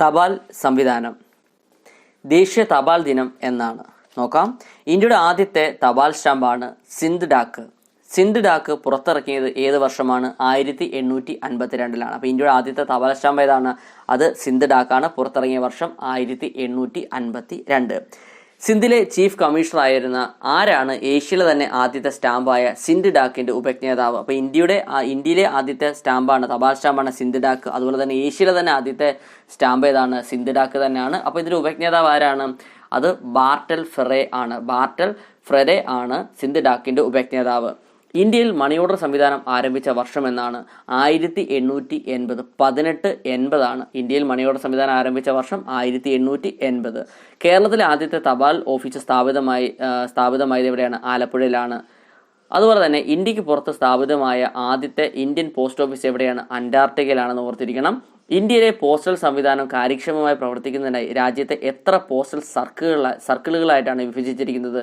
തപാൽ സംവിധാനം. ദേശീയ തപാൽ ദിനം എന്നാണ്. നോക്കാം. ഇന്ത്യയുടെ ആദ്യത്തെ തപാൽ സ്റ്റാമ്പാണ് സിന്ധ് ഡാക്ക്. സിന്ധ് ഡാക്ക് പുറത്തിറക്കിയത് ഏത് വർഷമാണ്? ആയിരത്തി എണ്ണൂറ്റി അൻപത്തിരണ്ടിലാണ് അപ്പോൾ ഇന്ത്യയുടെ ആദ്യത്തെ തപാൽ സ്റ്റാമ്പ് ഏതാണ്? അത് സിന്ധ് ഡാക്കാണ്. പുറത്തിറങ്ങിയ വർഷം ആയിരത്തി എണ്ണൂറ്റി അൻപത്തി രണ്ട് സിന്ധിലെ ചീഫ് കമ്മീഷണർ ആയിരുന്ന ആരാണ് ഏഷ്യയിലെ തന്നെ ആദ്യത്തെ സ്റ്റാമ്പായ സിന്ധ് ഡാക്കിന്റെ ഉപജ്ഞേതാവ്? അപ്പോൾ ഇന്ത്യയുടെ ഇന്ത്യയിലെ ആദ്യത്തെ സ്റ്റാമ്പാണ് തപാൽ സ്റ്റാമ്പാണ് സിന്ധ് ഡാക്ക്. അതുപോലെ തന്നെ ഏഷ്യയിലെ തന്നെ ആദ്യത്തെ സ്റ്റാമ്പ് ഏതാണ്? സിന്ധ് ഡാക്ക് തന്നെയാണ്. അപ്പോൾ ഇതിന്റെ ഉപജ്ഞേതാവ് ആരാണ്? അത് ബാർട്ടൽ ഫെറെ ആണ്. ബാർട്ടൽ ഫ്രെറെ ആണ് സിന്ധ് ഡാക്കിന്റെ ഉപജ്ഞാതാവ്. ഇന്ത്യയിൽ മണി ഓർഡർ സംവിധാനം ആരംഭിച്ച വർഷം എന്നാണ്. ആയിരത്തി എണ്ണൂറ്റി എൺപത് പതിനെട്ട് എൺപതാണ് ഇന്ത്യയിൽ മണി ഓർഡർ സംവിധാനം ആരംഭിച്ച വർഷം ആയിരത്തി എണ്ണൂറ്റി എൺപത് കേരളത്തിലെ ആദ്യത്തെ തപാൽ ഓഫീസ് സ്ഥാപിതമായി സ്ഥാപിതമായത് എവിടെയാണ്? ആലപ്പുഴയിലാണ്. അതുപോലെ തന്നെ ഇന്ത്യയ്ക്ക് പുറത്ത് സ്ഥാപിതമായ ആദ്യത്തെ ഇന്ത്യൻ പോസ്റ്റ് ഓഫീസ് എവിടെയാണ്? അന്റാർട്ടിക്കയിലാണെന്ന് ഓർത്തിരിക്കണം. ഇന്ത്യയിലെ പോസ്റ്റൽ സംവിധാനം കാര്യക്ഷമമായി പ്രവർത്തിക്കുന്നതിനായി രാജ്യത്തെ എത്ര പോസ്റ്റൽ സർക്കിളുകളായി സർക്കിളുകളായിട്ടാണ് വിഭജിച്ചിരിക്കുന്നത്?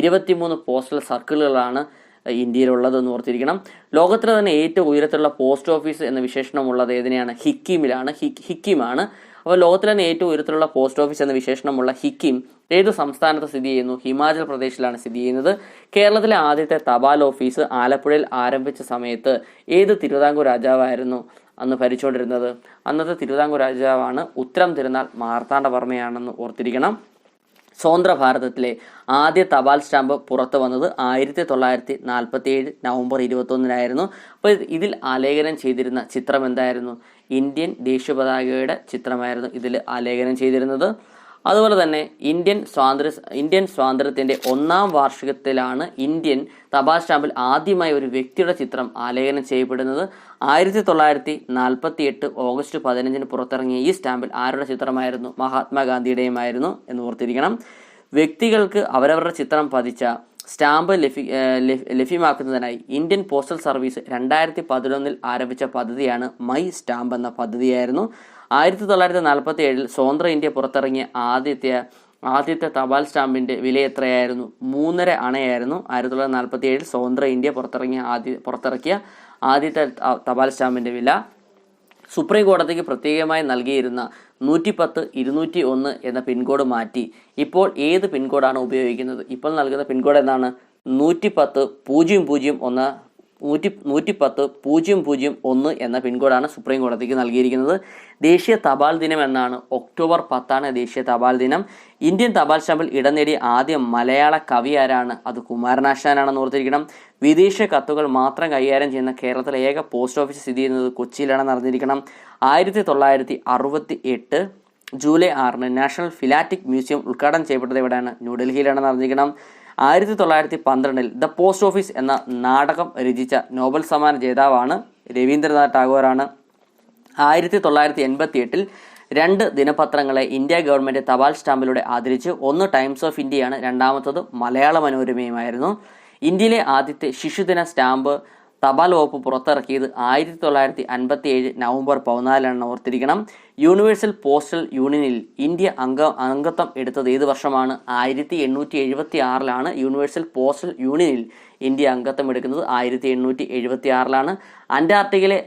ഇരുപത്തിമൂന്ന് പോസ്റ്റൽ സർക്കിളുകളാണ് ഇന്ത്യയിലുള്ളതെന്ന് ഓർത്തിരിക്കണം. ലോകത്തിലെ തന്നെ ഏറ്റവും ഉയരത്തിലുള്ള പോസ്റ്റ് ഓഫീസ് എന്ന വിശേഷണമുള്ളത് ഏതിനെയാണ്? ഹിക്കിമിലാണ്. ഹിക്കിമാണ്. അപ്പോൾ ലോകത്തിലെ തന്നെ ഏറ്റവും ഉയരത്തിലുള്ള പോസ്റ്റ് ഓഫീസ് എന്ന വിശേഷണമുള്ള ഹിക്കിം ഏത് സംസ്ഥാനത്ത് സ്ഥിതി ചെയ്യുന്നു? ഹിമാചൽ പ്രദേശിലാണ് സ്ഥിതി ചെയ്യുന്നത്. കേരളത്തിലെ ആദ്യത്തെ തപാൽ ഓഫീസ് ആലപ്പുഴയിൽ ആരംഭിച്ച സമയത്ത് ഏത് തിരുവിതാംകൂർ രാജാവായിരുന്നു അന്ന് ഭരിച്ചുകൊണ്ടിരുന്നത്? അന്നത്തെ തിരുവിതാംകൂർ രാജാവാണ് ഉത്തരം തിരുനാൾ മാർത്താണ്ഡവർമ്മയാണെന്ന് ഓർത്തിരിക്കണം. സ്വതന്ത്ര ഭാരതത്തിലെ ആദ്യ തപാൽ സ്റ്റാമ്പ് പുറത്തു വന്നത് ആയിരത്തി തൊള്ളായിരത്തി നാൽപ്പത്തി ഏഴ് നവംബർ ഇരുപത്തൊന്നിനായിരുന്നു. അപ്പോൾ ഇതിൽ ആലേഖനം ചെയ്തിരുന്ന ചിത്രം എന്തായിരുന്നു? ഇന്ത്യൻ ദേശീയ പതാകയുടെ ചിത്രമായിരുന്നു ഇതിൽ ആലേഖനം ചെയ്തിരുന്നത്. അതുപോലെ തന്നെ ഇന്ത്യൻ സ്വാതന്ത്ര്യ ഇന്ത്യൻ സ്വാതന്ത്ര്യത്തിന്റെ ഒന്നാം വാർഷികത്തിലാണ് ഇന്ത്യൻ തപാൽ സ്റ്റാമ്പിൽ ആദ്യമായി ഒരു വ്യക്തിയുടെ ചിത്രം ആലേഖനം ചെയ്യപ്പെടുന്നത്. ആയിരത്തി തൊള്ളായിരത്തി നാൽപ്പത്തി എട്ട് ഓഗസ്റ്റ് പതിനഞ്ചിന് പുറത്തിറങ്ങിയ ഈ സ്റ്റാമ്പിൽ ആരുടെ ചിത്രമായിരുന്നു? മഹാത്മാഗാന്ധിയുടെയുമായിരുന്നു എന്ന് ഓർത്തിരിക്കണം. വ്യക്തികൾക്ക് അവരവരുടെ ചിത്രം പതിച്ച സ്റ്റാമ്പ് ലഭ്യ ലഭ്യമാക്കുന്നതിനായി ഇന്ത്യൻ പോസ്റ്റൽ സർവീസ് രണ്ടായിരത്തി പതിനൊന്നിൽ ആരംഭിച്ച പദ്ധതിയാണ് മൈ സ്റ്റാമ്പ് എന്ന പദ്ധതിയായിരുന്നു. ആയിരത്തി തൊള്ളായിരത്തി നാൽപ്പത്തി ഏഴിൽ സ്വതന്ത്ര ഇന്ത്യ പുറത്തിറങ്ങിയ ആദ്യത്തെ ആദ്യത്തെ തപാൽ സ്റ്റാമ്പിന്റെ വില എത്രയായിരുന്നു? മൂന്നര അണയായിരുന്നു. ആയിരത്തി തൊള്ളായിരത്തി നാൽപ്പത്തി ഏഴിൽ സ്വതന്ത്ര ഇന്ത്യ പുറത്തിറങ്ങിയ ആദ്യ പുറത്തിറക്കിയ ആദ്യത്തെ തപാൽ സ്റ്റാമ്പിന്റെ വില. സുപ്രീം കോടതിക്ക് പ്രത്യേകമായി നൽകിയിരുന്ന നൂറ്റി പത്ത് ഇരുന്നൂറ്റി ഒന്ന് എന്ന പിൻകോഡ് മാറ്റി. ഇപ്പോൾ ഏത് പിൻകോഡാണ് ഉപയോഗിക്കുന്നത്? ഇപ്പോൾ നൽകുന്ന പിൻകോഡ് എന്താണ്? നൂറ്റി പത്ത് പൂജ്യം പൂജ്യം ഒന്ന് നൂറ്റി നൂറ്റിപ്പത്ത് പൂജ്യം പൂജ്യം ഒന്ന് എന്ന പിൻകോഡാണ് സുപ്രീം കോടതിക്ക് നൽകിയിരിക്കുന്നത്. ദേശീയ തപാൽ ദിനം എന്നാണ് ഒക്ടോബർ പത്താണ് ദേശീയ തപാൽ ദിനം. ഇന്ത്യൻ തപാൽ സ്റ്റാമ്പിൽ ഇടം നേടിയ ആദ്യ മലയാള കവി ആരാണ്? അത് കുമാരനാശാനാണെന്ന് ഓർത്തിരിക്കണം. വിദേശ കത്തുകൾ മാത്രം കൈകാര്യം ചെയ്യുന്ന കേരളത്തിലെ ഏക പോസ്റ്റ് ഓഫീസ് സ്ഥിതി ചെയ്യുന്നത് കൊച്ചിയിലാണെന്ന് അറിഞ്ഞിരിക്കണം. ആയിരത്തി തൊള്ളായിരത്തി അറുപത്തി എട്ട് ജൂലൈ ആറിന് നാഷണൽ ഫിലാറ്റിക് മ്യൂസിയം ഉദ്ഘാടനം ചെയ്യപ്പെട്ടത് എവിടെയാണ്? ന്യൂഡൽഹിയിലാണെന്ന് അറിഞ്ഞിരിക്കണം. ആയിരത്തി തൊള്ളായിരത്തി പന്ത്രണ്ടിൽ ദ പോസ്റ്റ് ഓഫീസ് എന്ന നാടകം രചിച്ച നോബൽ സമ്മാന ജേതാവാണ് രവീന്ദ്രനാഥ് ടാഗോറാണ്. ആയിരത്തി തൊള്ളായിരത്തി എൺപത്തി എട്ടിൽ രണ്ട് ദിനപത്രങ്ങളെ ഇന്ത്യ ഗവൺമെന്റ് തപാൽ സ്റ്റാമ്പിലൂടെ ആദരിച്ച് ഒന്ന് ടൈംസ് ഓഫ് ഇന്ത്യയാണ് രണ്ടാമത്തത് മലയാള മനോരമയുമായിരുന്നു. ഇന്ത്യയിലെ ആദ്യത്തെ ശിശുദിന സ്റ്റാമ്പ് തപാൽ വകുപ്പ് പുറത്തിറക്കിയത് ആയിരത്തി തൊള്ളായിരത്തി അൻപത്തി ഏഴ് നവംബർ പതിനാലിനാണ് ഓർത്തിരിക്കണം. യൂണിവേഴ്സൽ പോസ്റ്റൽ യൂണിയനിൽ ഇന്ത്യ അംഗ അംഗത്വം എടുത്തത് ഏത് വർഷമാണ്? ആയിരത്തി എണ്ണൂറ്റി എഴുപത്തി ആറിലാണ് യൂണിവേഴ്സൽ പോസ്റ്റൽ യൂണിയനിൽ ഇന്ത്യ അംഗത്വം എടുക്കുന്നത്. ആയിരത്തി എണ്ണൂറ്റി എഴുപത്തി ആറിലാണ് അന്റാർട്ടിക്കയിലെ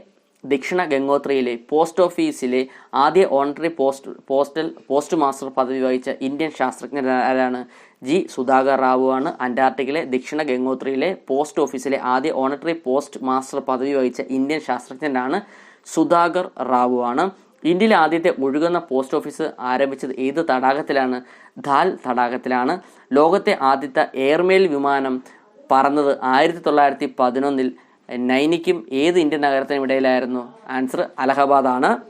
ദക്ഷിണ ഗംഗോത്രയിലെ പോസ്റ്റ് ഓഫീസിലെ ആദ്യ honorary post postal post master പദവി വഹിച്ച ഇന്ത്യൻ ശാസ്ത്രജ്ഞൻ ആരാണ് ജി സുധാകർ റാവു ആണ് അന്റാർട്ടിക്കയിലെ ദക്ഷിണ ഗംഗോത്രയിലെ പോസ്റ്റ് ഓഫീസിലെ ആദ്യ ഓണററി പോസ്റ്റ് മാസ്റ്റർ പദവി വഹിച്ച ഇന്ത്യൻ ശാസ്ത്രജ്ഞനാണ് സുധാകർ റാവു ആണ്. ഇന്ത്യയിലെ ആദ്യത്തെ ഒഴുകുന്ന പോസ്റ്റ് ഓഫീസ് ആരംഭിച്ചത് ഏത് തടാകത്തിലാണ്? ധാൽ തടാകത്തിലാണ്. ലോകത്തെ ആദ്യത്തെ എയർമെയിൽ വിമാനം പറന്നത് ആയിരത്തി തൊള്ളായിരത്തി പതിനൊന്നിൽ നൈനിക്കും ഏത് ഇന്ത്യൻ നഗരത്തിനും ഇടയിലായിരുന്നു? ആൻസർ അലഹബാദാണ്.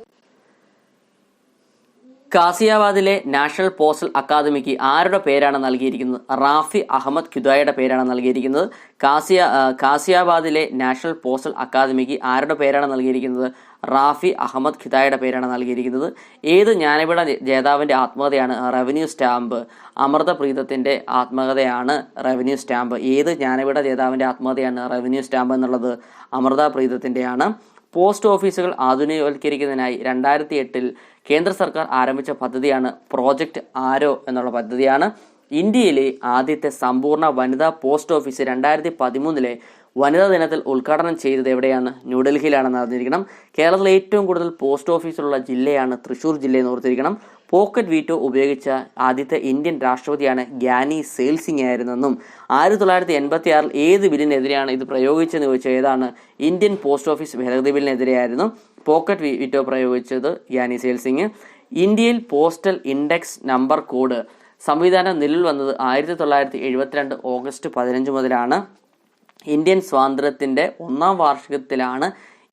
കാസിയാബാദിലെ നാഷണൽ പോസ്റ്റൽ അക്കാദമിക്ക് ആരുടെ പേരാണ് നൽകിയിരിക്കുന്നത്? റാഫി അഹമ്മദ് ഖുദായുടെ പേരാണ് നൽകിയിരിക്കുന്നത്. കാസിയ കാസിയാബാദിലെ നാഷണൽ പോസ്റ്റൽ അക്കാദമിക്ക് ആരുടെ പേരാണ് നൽകിയിരിക്കുന്നത്? റാഫി അഹമ്മദ് ഖിദായയുടെ പേരാണ് നൽകിയിരിക്കുന്നത്. ഏത് ജ്ഞാനപീഠ ജേതാവിന്റെ ആത്മകഥയാണ്? Revenue stamp. അമൃതപ്രീതത്തിന്റെ ആത്മകഥയാണ് റവന്യൂ സ്റ്റാമ്പ്. ഏത് ജ്ഞാനപീഠ ജേതാവിന്റെ ആത്മകഥയാണ് റവന്യൂ സ്റ്റാമ്പ് എന്നുള്ളത്? അമൃത പ്രീതത്തിന്റെയാണ് പോസ്റ്റ് ഓഫീസുകൾ ആധുനികവൽക്കരിക്കുന്നതിനായി രണ്ടായിരത്തി എട്ടിൽ കേന്ദ്ര സർക്കാർ ആരംഭിച്ച പദ്ധതിയാണ് പ്രോജക്റ്റ് ആരോ എന്നുള്ള പദ്ധതിയാണ്. ഇന്ത്യയിലെ ആദ്യത്തെ സമ്പൂർണ വനിതാ പോസ്റ്റ് ഓഫീസ് രണ്ടായിരത്തി പതിമൂന്നിലെ വനിതാ ദിനത്തിൽ ഉദ്ഘാടനം ചെയ്തത് എവിടെയാണ്? ന്യൂഡൽഹിയിലാണെന്ന് അറിഞ്ഞിരിക്കണം കേരളത്തിലെ ഏറ്റവും കൂടുതൽ പോസ്റ്റ് ഓഫീസുള്ള ജില്ലയാണ് തൃശൂർ ജില്ലയെന്ന് ഓർത്തിരിക്കണം. പോക്കറ്റ് വീറ്റോ ഉപയോഗിച്ച ആദ്യത്തെ ഇന്ത്യൻ രാഷ്ട്രപതിയാണ് ഗ്യാനി സെയിൽസിംഗ് ആയിരുന്നെന്നും ആയിരത്തി തൊള്ളായിരത്തി എൺപത്തി ആറിൽ ഏത് ബില്ലിനെതിരെയാണ് ഇത് പ്രയോഗിച്ചതെന്ന് ചോദിച്ചാൽ ഏതാണ് ഇന്ത്യൻ പോസ്റ്റ് ഓഫീസ് ഭേദഗതി ബില്ലിനെതിരെയായിരുന്നു പോക്കറ്റ് വീറ്റോ പ്രയോഗിച്ചത് ഗ്യാനി സെയിൽസിംഗ്. ഇന്ത്യയിൽ പോസ്റ്റൽ ഇൻഡെക്സ് നമ്പർ കോഡ് സംവിധാനം നിലവിൽ വന്നത് ആയിരത്തി തൊള്ളായിരത്തി എഴുപത്തിരണ്ട് ഓഗസ്റ്റ് പതിനഞ്ച് മുതലാണ്. ഇന്ത്യൻ സ്വാതന്ത്ര്യത്തിന്റെ ഒന്നാം വാർഷികത്തിലാണ്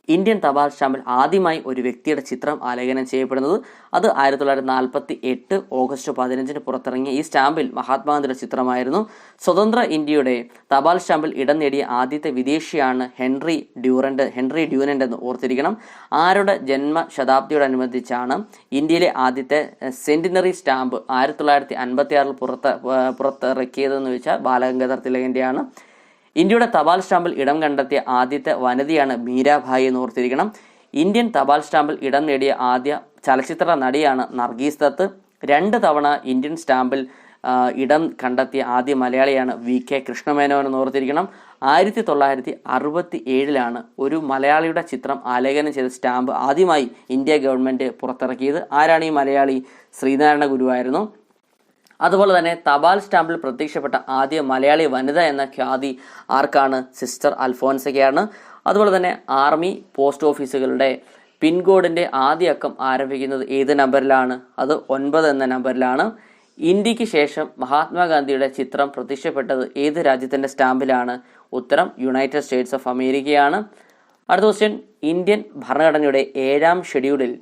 ഇന്ത്യൻ തപാൽ സ്റ്റാമ്പിൽ ആദ്യമായി ഒരു വ്യക്തിയുടെ ചിത്രം ആലേഖനം ചെയ്യപ്പെടുന്നത്. അത് ആയിരത്തി തൊള്ളായിരത്തി നാൽപ്പത്തി എട്ട് ഓഗസ്റ്റ് പതിനഞ്ചിന് പുറത്തിറങ്ങിയ ഈ സ്റ്റാമ്പിൽ മഹാത്മാഗാന്ധിയുടെ ചിത്രമായിരുന്നു. സ്വതന്ത്ര ഇന്ത്യയുടെ തപാൽ സ്റ്റാമ്പിൽ ഇടം നേടിയ ആദ്യത്തെ വിദേശിയാണ് ഹെൻറി ഡ്യൂറന്റ്. ഹെൻറി ഡ്യൂറന്റ് എന്ന് ഓർത്തിരിക്കണം. ആരുടെ ജന്മശതാബ്ദിയോടനുബന്ധിച്ചാണ് ഇന്ത്യയിലെ ആദ്യത്തെ സെന്റിനറി സ്റ്റാമ്പ് ആയിരത്തി തൊള്ളായിരത്തി അൻപത്തി ആറിൽ പുറത്ത് പുറത്തിറക്കിയതെന്ന് വെച്ചാൽ ബാലഗംഗാധർ തിലകന്റെയാണ്. ഇന്ത്യയുടെ തപാൽ സ്റ്റാമ്പിൽ ഇടം കണ്ടെത്തിയ ആദ്യത്തെ വനിതയാണ് മീരാഭായി എന്ന് ഓർത്തിരിക്കണം. ഇന്ത്യൻ തപാൽ സ്റ്റാമ്പിൽ ഇടം നേടിയ ആദ്യ ചലച്ചിത്ര നടിയാണ് നർഗീസ് ദത്ത്. രണ്ട് തവണ ഇന്ത്യൻ സ്റ്റാമ്പിൽ ഇടം കണ്ടെത്തിയ ആദ്യ മലയാളിയാണ് വി കെ കൃഷ്ണമേനോൻ എന്ന് ഓർത്തിരിക്കണം. ആയിരത്തി തൊള്ളായിരത്തി അറുപത്തി ഏഴിലാണ് ഒരു മലയാളിയുടെ ചിത്രം ആലേഖനം ചെയ്ത സ്റ്റാമ്പ് ആദ്യമായി ഇന്ത്യ ഗവൺമെന്റ് പുറത്തിറക്കിയത്. ആരാണ് ഈ മലയാളി? ശ്രീനാരായണ ഗുരുവായിരുന്നു. അതുപോലെ തന്നെ തപാൽ സ്റ്റാമ്പിൽ പ്രത്യക്ഷപ്പെട്ട ആദ്യ മലയാളി വനിത എന്ന ഖ്യാതി ആർക്കാണ്? സിസ്റ്റർ അൽഫോൻസയ്ക്കാണ്. അതുപോലെ തന്നെ ആർമി പോസ്റ്റ് ഓഫീസുകളുടെ പിൻകോഡിന്റെ ആദ്യ അക്കം ആരംഭിക്കുന്നത് ഏത് നമ്പറിലാണ്? അത് ഒൻപത് എന്ന നമ്പറിലാണ്. ഇന്ത്യയ്ക്ക് ശേഷം മഹാത്മാഗാന്ധിയുടെ ചിത്രം പ്രത്യക്ഷപ്പെട്ടത് ഏത് രാജ്യത്തിന്റെ സ്റ്റാമ്പിലാണ്? ഉത്തരം യുണൈറ്റഡ് സ്റ്റേറ്റ്സ് ഓഫ് അമേരിക്കയാണ്. അടുത്ത ക്വസ്റ്റ്യൻ ഇന്ത്യൻ ഭരണഘടനയുടെ ഏഴാം ഷെഡ്യൂളിൽ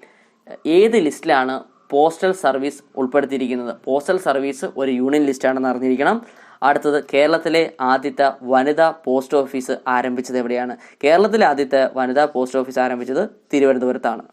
ഏത് ലിസ്റ്റിലാണ് പോസ്റ്റൽ സർവീസ് ഉൾപ്പെടുത്തിയിരിക്കുന്നത്. പോസ്റ്റൽ സർവീസ് ഒരു യൂണിയൻ ലിസ്റ്റാണെന്ന് അറിഞ്ഞിരിക്കണം. അടുത്തത് കേരളത്തിലെ ആദ്യത്തെ വനിതാ പോസ്റ്റ് ഓഫീസ് ആരംഭിച്ചത് എവിടെയാണ്? കേരളത്തിലെ ആദ്യത്തെ വനിതാ പോസ്റ്റ് ഓഫീസ് ആരംഭിച്ചത് തിരുവനന്തപുരത്താണ്.